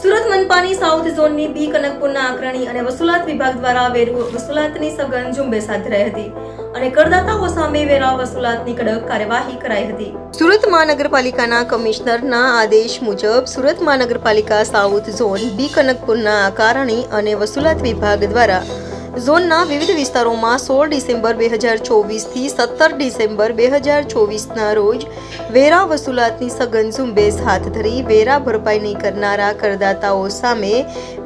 Surat મનપાની south ઝોનની બી કનકપુરના આકારણી અને વસૂલાત વિભાગ દ્વારા વેરુ વસૂલાતની સઘન ઝુંબેશ હાથ ધરાઈ હતી અને કરદાતાઓ સામે વેરા વસૂલાતની કડક કાર્યવાહી કરાઈ હતી. સુરત મહાનગરપાલિકાના કમિશનરના આદેશ મુજબ સુરત મહાનગરપાલિકા સાઉથ ઝોન બી કનકપુરના આકારણી અને વસૂલાત વિભાગ દ્વારા ઝોનના વિવિધ વિસ્તારોમાં સોળ ડિસેમ્બર બે હજાર ચોવીસથી સત્તર ડિસેમ્બર બે હજાર ચોવીસના રોજ વેરા વસૂલાતની સઘન ઝુંબેશ હાથ ધરી વેરા ભરપાઈ નહીં કરનારા કરદાતાઓ સામે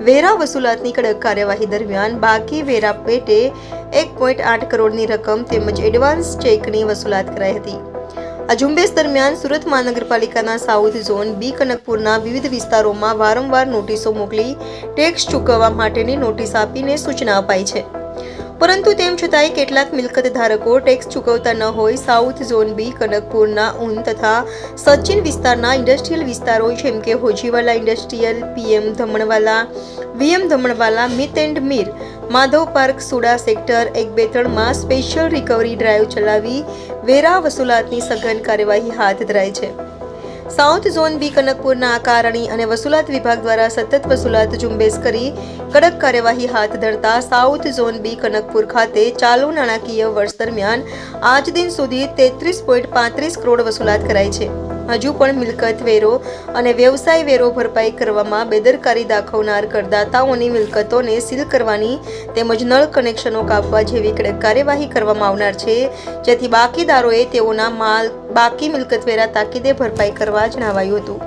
વેરા વસૂલાતની કડક કાર્યવાહી દરમિયાન બાકી વેરા પેટે એક પોઈન્ટ આઠ કરોડની રકમ તેમજ એડવાન્સ ચેકની વસૂલાત કરાઈ હતી. આ ઝુંબેશ દરમિયાન સુરત મહાનગરપાલિકાના સાઉથ ઝોન બી કનકપુરના વિવિધ વિસ્તારોમાં વારંવાર નોટિસો મોકલી ટેક્સ ચૂકવવા માટેની નોટિસ આપીને સૂચના અપાઈ છે. પરંતુ તેમ છતાંય કેટલાક મિલકત ધારકો ટેક્સ ચૂકવતા ન હોય સાઉથ ઝોન બી કનકપુરના ઉન તથા સચિન વિસ્તારના ઇન્ડસ્ટ્રીયલ વિસ્તારો જેમ કે Hojiwala industrial, PM Dhamanwala, VM Dhamanwala, Mit and Mir Madhav park SUDA sector એક બે ત્રણમાં સ્પેશિયલ રિકવરી ડ્રાઈવ ચલાવી વેરા વસૂલાતની સઘન કાર્યવાહી હાથ ધરાઈ છે. સાઉથ ઝોન બી કનકપુરના આકારણી અને વસૂલાત વિભાગ દ્વારા સતત વસૂલાત ઝુંબેશ કરી કડક કાર્યવાહી હાથ ધરતા સાઉથ ઝોન બી કનકપુર ખાતે ચાલુ નાણાકીય વર્ષ દરમિયાન આજ દિન સુધી તેત્રીસ પોઈન્ટ પાંત્રીસ કરોડ વસૂલાત કરાઈ છે. હજુ પણ મિલકત વેરો અને વ્યવસાય વેરો ભરપાઈ કરવામાં બેદરકારી દાખવનાર કરદાતાઓની મિલકતોને સીલ કરવાની તેમજ નળ કનેક્શનો કાપવા જેવી કડક કાર્યવાહી કરવામાં આવનાર છે. જેથી બાકીદારોએ તેઓના માલ બાકી મિલકત વેરા તાકીદે ભરપાઈ કરવા જણાવાયું હતું.